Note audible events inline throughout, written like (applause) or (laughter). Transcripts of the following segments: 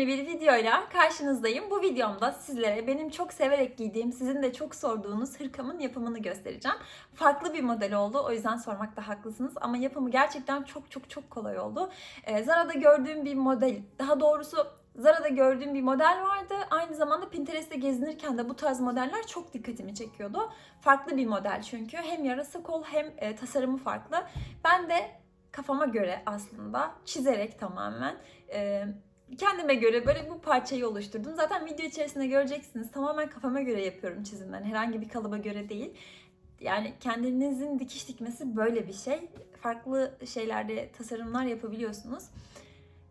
Yepyeni bir videoyla karşınızdayım. Bu videomda sizlere benim çok severek giydiğim, sizin de çok sorduğunuz hırkamın yapımını göstereceğim. Farklı bir model oldu. O yüzden sormakta haklısınız. Ama yapımı gerçekten çok çok çok kolay oldu. Ee, Zara'da gördüğüm bir model, daha doğrusu Zara'da gördüğüm bir model vardı. Aynı zamanda Pinterest'te gezinirken de bu tarz modeller çok dikkatimi çekiyordu. Farklı bir model çünkü. Hem yarası kol hem e, tasarımı farklı. Ben de kafama göre aslında çizerek tamamen e, kendime göre böyle bu parçayı oluşturdum. Zaten video içerisinde göreceksiniz. Tamamen kafama göre yapıyorum çizimden. Herhangi bir kalıba göre değil. Yani kendinizin dikiş dikmesi böyle bir şey. Farklı şeylerde tasarımlar yapabiliyorsunuz.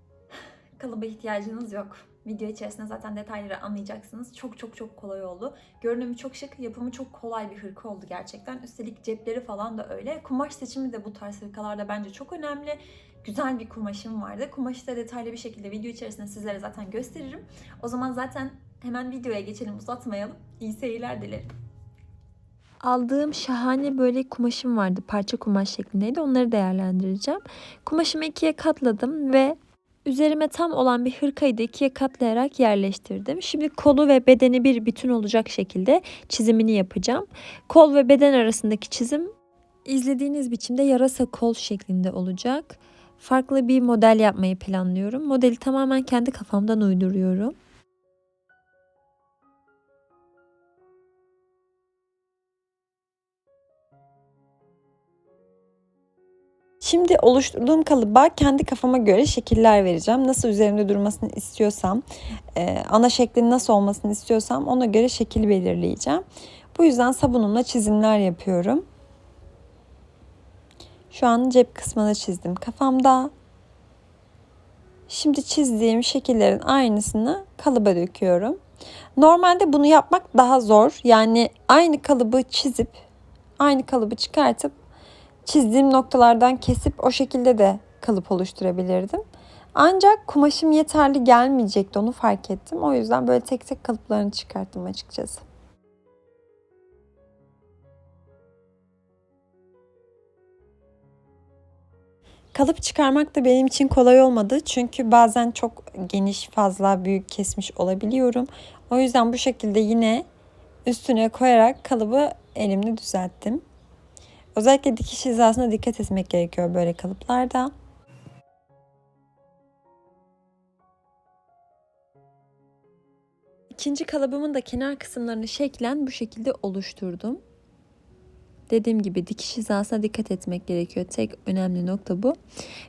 (sighs) Kalıba ihtiyacınız yok. Video içerisinde zaten detayları anlayacaksınız. Çok çok çok kolay oldu. Görünümü çok şık, yapımı çok kolay bir hırka oldu gerçekten. Üstelik cepleri falan da öyle. Kumaş seçimi de bu tarz hırkalarda bence çok önemli. Güzel bir kumaşım vardı. Kumaşı da detaylı bir şekilde video içerisinde sizlere zaten gösteririm. O zaman zaten hemen videoya geçelim uzatmayalım. İyi seyirler dilerim. Aldığım şahane böyle kumaşım vardı. Parça kumaş şeklindeydi. Onları değerlendireceğim. Kumaşımı ikiye katladım ve üzerime tam olan bir hırkayı da ikiye katlayarak yerleştirdim. Şimdi kolu ve bedeni bir bütün olacak şekilde çizimini yapacağım. Kol ve beden arasındaki çizim izlediğiniz biçimde yarasa kol şeklinde olacak. Farklı bir model yapmayı planlıyorum. Modeli tamamen kendi kafamdan uyduruyorum. Şimdi oluşturduğum kalıba kendi kafama göre şekiller vereceğim. Nasıl üzerimde durmasını istiyorsam, e, ana şeklin nasıl olmasını istiyorsam ona göre şekil belirleyeceğim. Bu yüzden sabunumla çizimler yapıyorum. Şu an cep kısmını çizdim kafamda. Şimdi çizdiğim şekillerin aynısını kalıba döküyorum. Normalde bunu yapmak daha zor. Yani aynı kalıbı çizip, aynı kalıbı çıkartıp çizdiğim noktalardan kesip o şekilde de kalıp oluşturabilirdim. Ancak kumaşım yeterli gelmeyecekti onu fark ettim. O yüzden böyle tek tek kalıplarını çıkarttım açıkçası. Kalıp çıkarmak da benim için kolay olmadı. Çünkü bazen çok geniş, fazla büyük kesmiş olabiliyorum. O yüzden bu şekilde yine üstüne koyarak kalıbı elimle düzelttim. Özellikle dikiş hizasına dikkat etmek gerekiyor böyle kalıplarda. İkinci kalıbımın da kenar kısımlarını şeklen bu şekilde oluşturdum. Dediğim gibi dikiş hizasına dikkat etmek gerekiyor. Tek önemli nokta bu.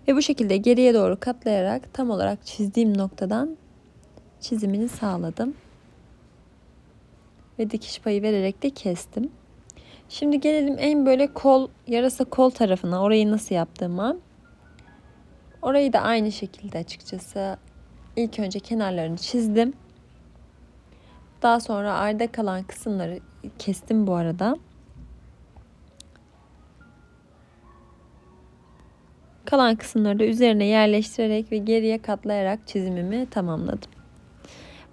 Ve bu şekilde geriye doğru katlayarak tam olarak çizdiğim noktadan çizimini sağladım. Ve dikiş payı vererek de kestim. Şimdi gelelim en böyle kol, yarasa kol tarafına. Orayı nasıl yaptığıma. Orayı da aynı şekilde açıkçası ilk önce kenarlarını çizdim. Daha sonra arda kalan kısımları kestim bu arada. Kalan kısımları da üzerine yerleştirerek ve geriye katlayarak çizimimi tamamladım.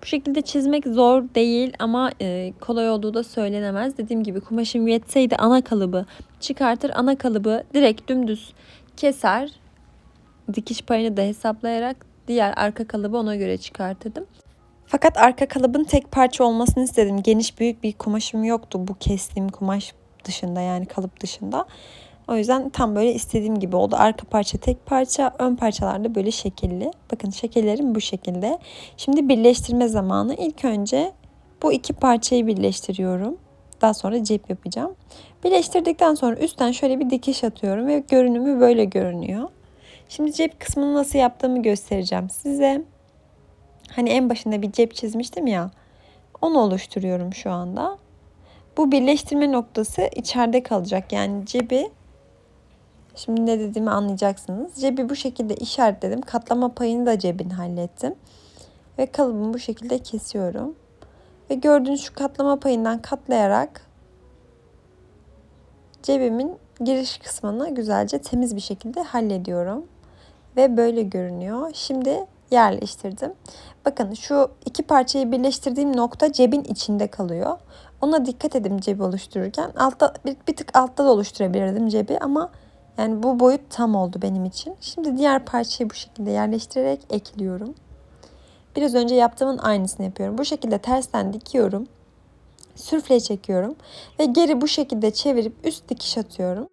Bu şekilde çizmek zor değil ama e, kolay olduğu da söylenemez. Dediğim gibi kumaşım yetseydi ana kalıbı çıkartır. Ana kalıbı direkt dümdüz keser. Dikiş payını da hesaplayarak diğer arka kalıbı ona göre çıkartırdım. Fakat arka kalıbın tek parça olmasını istedim. Geniş büyük bir kumaşım yoktu bu kestiğim kumaş dışında yani kalıp dışında. O yüzden tam böyle istediğim gibi oldu. Arka parça tek parça, ön parçalarda böyle şekilli. Bakın şekillerim bu şekilde. Şimdi birleştirme zamanı. İlk önce bu iki parçayı birleştiriyorum. Daha sonra cep yapacağım. Birleştirdikten sonra üstten şöyle bir dikiş atıyorum ve görünümü böyle görünüyor. Şimdi cep kısmını nasıl yaptığımı göstereceğim size. Hani en başında bir cep çizmiştim ya. Onu oluşturuyorum şu anda. Bu birleştirme noktası içeride kalacak. Yani cebi Şimdi ne dediğimi anlayacaksınız. Cebi bu şekilde işaretledim. Katlama payını da cebin hallettim. Ve kalıbımı bu şekilde kesiyorum. Ve gördüğünüz şu katlama payından katlayarak cebimin giriş kısmını güzelce temiz bir şekilde hallediyorum. Ve böyle görünüyor. Şimdi yerleştirdim. Bakın şu iki parçayı birleştirdiğim nokta cebin içinde kalıyor. Ona dikkat edin cebi oluştururken. Altta bir, bir tık altta da oluşturabilirdim cebi ama yani bu boyut tam oldu benim için. Şimdi diğer parçayı bu şekilde yerleştirerek ekliyorum. Biraz önce yaptığımın aynısını yapıyorum. Bu şekilde tersten dikiyorum. Sürfle çekiyorum ve geri bu şekilde çevirip üst dikiş atıyorum.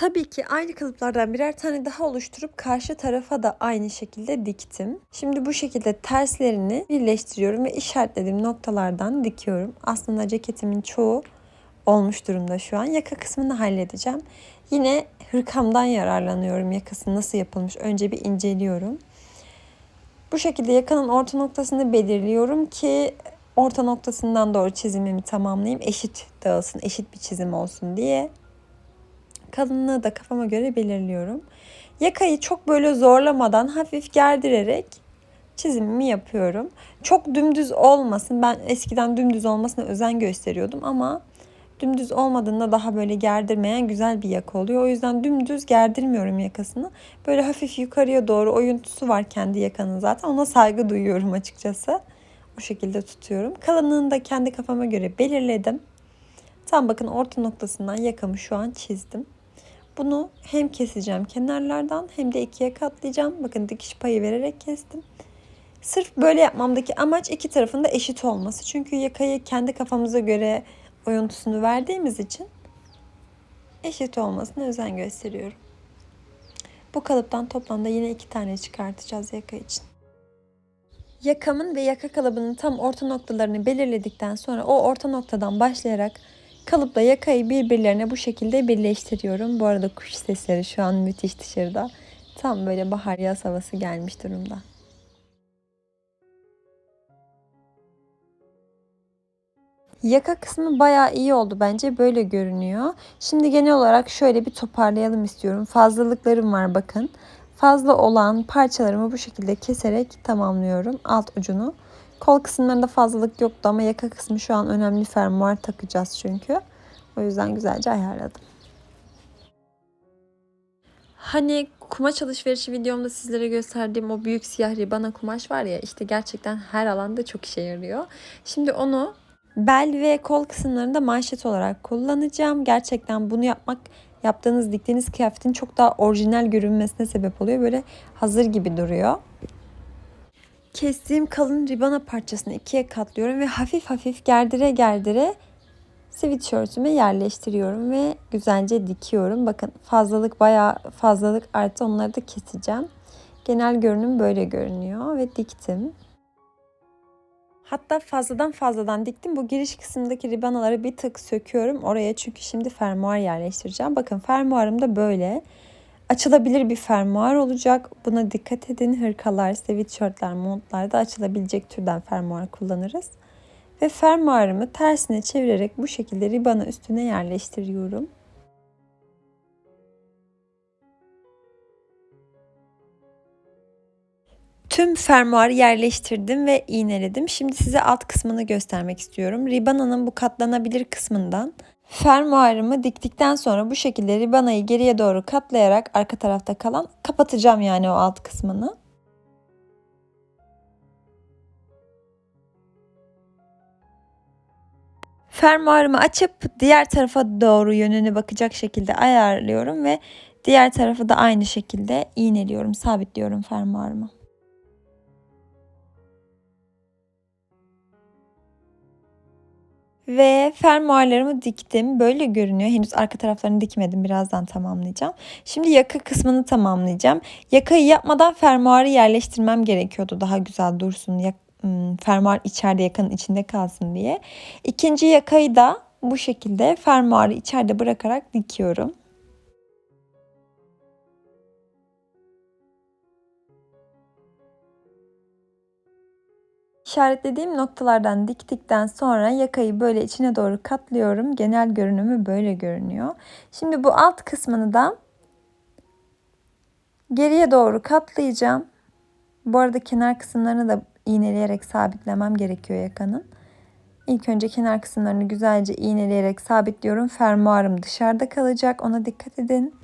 Tabii ki aynı kalıplardan birer tane daha oluşturup karşı tarafa da aynı şekilde diktim. Şimdi bu şekilde terslerini birleştiriyorum ve işaretlediğim noktalardan dikiyorum. Aslında ceketimin çoğu olmuş durumda şu an. Yaka kısmını halledeceğim. Yine hırkamdan yararlanıyorum. Yakası nasıl yapılmış önce bir inceliyorum. Bu şekilde yakanın orta noktasını belirliyorum ki orta noktasından doğru çizimimi tamamlayayım. Eşit dağılsın, eşit bir çizim olsun diye. Kalınlığı da kafama göre belirliyorum. Yakayı çok böyle zorlamadan hafif gerdirerek çizimimi yapıyorum. Çok dümdüz olmasın. Ben eskiden dümdüz olmasına özen gösteriyordum ama dümdüz olmadığında daha böyle gerdirmeyen güzel bir yaka oluyor. O yüzden dümdüz gerdirmiyorum yakasını. Böyle hafif yukarıya doğru oyuntusu var kendi yakanın zaten. Ona saygı duyuyorum açıkçası. O şekilde tutuyorum. Kalınlığını da kendi kafama göre belirledim. Tam bakın orta noktasından yakamı şu an çizdim. Bunu hem keseceğim kenarlardan hem de ikiye katlayacağım. Bakın dikiş payı vererek kestim. Sırf böyle yapmamdaki amaç iki tarafın da eşit olması. Çünkü yakayı kendi kafamıza göre oyuntusunu verdiğimiz için eşit olmasına özen gösteriyorum. Bu kalıptan toplamda yine iki tane çıkartacağız yaka için. Yakamın ve yaka kalıbının tam orta noktalarını belirledikten sonra o orta noktadan başlayarak kalıpla yakayı birbirlerine bu şekilde birleştiriyorum. Bu arada kuş sesleri şu an müthiş dışarıda. Tam böyle bahar yaz havası gelmiş durumda. Yaka kısmı bayağı iyi oldu bence. Böyle görünüyor. Şimdi genel olarak şöyle bir toparlayalım istiyorum. Fazlalıklarım var bakın. Fazla olan parçalarımı bu şekilde keserek tamamlıyorum alt ucunu. Kol kısımlarında fazlalık yoktu ama yaka kısmı şu an önemli fermuar takacağız çünkü. O yüzden güzelce ayarladım. Hani kumaş alışverişi videomda sizlere gösterdiğim o büyük siyah ribana kumaş var ya işte gerçekten her alanda çok işe yarıyor. Şimdi onu bel ve kol kısımlarında manşet olarak kullanacağım. Gerçekten bunu yapmak yaptığınız diktiğiniz kıyafetin çok daha orijinal görünmesine sebep oluyor. Böyle hazır gibi duruyor. Kestiğim kalın ribana parçasını ikiye katlıyorum ve hafif hafif gerdire gerdire sweatshirtüme yerleştiriyorum ve güzelce dikiyorum. Bakın fazlalık bayağı fazlalık arttı onları da keseceğim. Genel görünüm böyle görünüyor ve diktim. Hatta fazladan fazladan diktim. Bu giriş kısmındaki ribanaları bir tık söküyorum oraya çünkü şimdi fermuar yerleştireceğim. Bakın fermuarım da böyle. Açılabilir bir fermuar olacak. Buna dikkat edin. Hırkalar, sweatshirtler, montlarda açılabilecek türden fermuar kullanırız. Ve fermuarımı tersine çevirerek bu şekilde ribana üstüne yerleştiriyorum. Tüm fermuarı yerleştirdim ve iğneledim. Şimdi size alt kısmını göstermek istiyorum. Ribana'nın bu katlanabilir kısmından fermuarımı diktikten sonra bu şekilde ribanayı geriye doğru katlayarak arka tarafta kalan kapatacağım yani o alt kısmını. Fermuarımı açıp diğer tarafa doğru yönüne bakacak şekilde ayarlıyorum ve diğer tarafı da aynı şekilde iğneliyorum, sabitliyorum fermuarımı. Ve fermuarlarımı diktim. Böyle görünüyor. Henüz arka taraflarını dikmedim. Birazdan tamamlayacağım. Şimdi yaka kısmını tamamlayacağım. Yakayı yapmadan fermuarı yerleştirmem gerekiyordu. Daha güzel dursun. Yak fermuar içeride yakanın içinde kalsın diye. İkinci yakayı da bu şekilde fermuarı içeride bırakarak dikiyorum. İşaretlediğim noktalardan diktikten sonra yakayı böyle içine doğru katlıyorum. Genel görünümü böyle görünüyor. Şimdi bu alt kısmını da geriye doğru katlayacağım. Bu arada kenar kısımlarını da iğneleyerek sabitlemem gerekiyor yakanın. İlk önce kenar kısımlarını güzelce iğneleyerek sabitliyorum. Fermuarım dışarıda kalacak. Ona dikkat edin.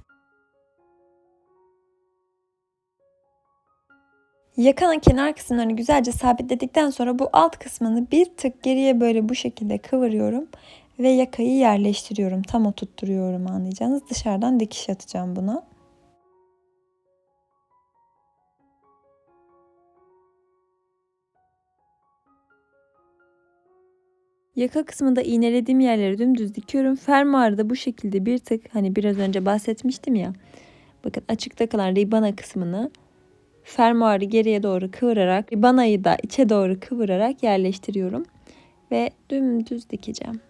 Yakanın kenar kısımlarını güzelce sabitledikten sonra bu alt kısmını bir tık geriye böyle bu şekilde kıvırıyorum. Ve yakayı yerleştiriyorum. Tam oturtturuyorum anlayacağınız. Dışarıdan dikiş atacağım buna. Yaka kısmında iğnelediğim yerleri dümdüz dikiyorum. Fermuarı da bu şekilde bir tık hani biraz önce bahsetmiştim ya. Bakın açıkta kalan ribana kısmını fermuarı geriye doğru kıvırarak ribanayı da içe doğru kıvırarak yerleştiriyorum. Ve dümdüz dikeceğim.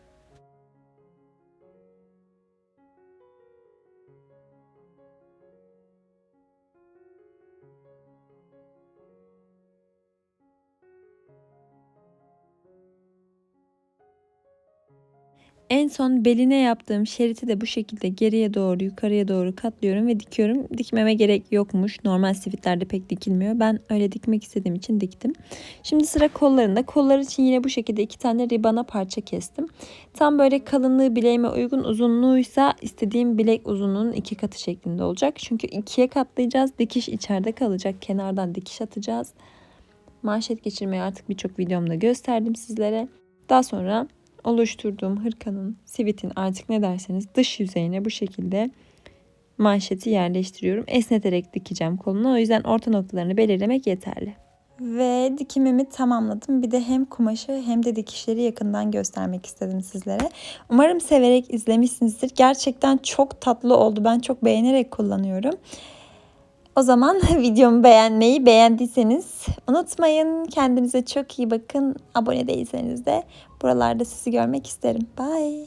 En son beline yaptığım şeriti de bu şekilde geriye doğru yukarıya doğru katlıyorum ve dikiyorum. Dikmeme gerek yokmuş. Normal sivitlerde pek dikilmiyor. Ben öyle dikmek istediğim için diktim. Şimdi sıra kollarında. Kollar için yine bu şekilde iki tane ribana parça kestim. Tam böyle kalınlığı bileğime uygun uzunluğuysa istediğim bilek uzunluğunun iki katı şeklinde olacak. Çünkü ikiye katlayacağız. Dikiş içeride kalacak. Kenardan dikiş atacağız. Manşet geçirmeyi artık birçok videomda gösterdim sizlere. Daha sonra oluşturduğum hırkanın, sivitin artık ne derseniz dış yüzeyine bu şekilde manşeti yerleştiriyorum. Esneterek dikeceğim kolunu. O yüzden orta noktalarını belirlemek yeterli. Ve dikimimi tamamladım. Bir de hem kumaşı hem de dikişleri yakından göstermek istedim sizlere. Umarım severek izlemişsinizdir. Gerçekten çok tatlı oldu. Ben çok beğenerek kullanıyorum. O zaman (laughs) videomu beğenmeyi beğendiyseniz unutmayın. Kendinize çok iyi bakın. Abone değilseniz de buralarda sizi görmek isterim. Bye.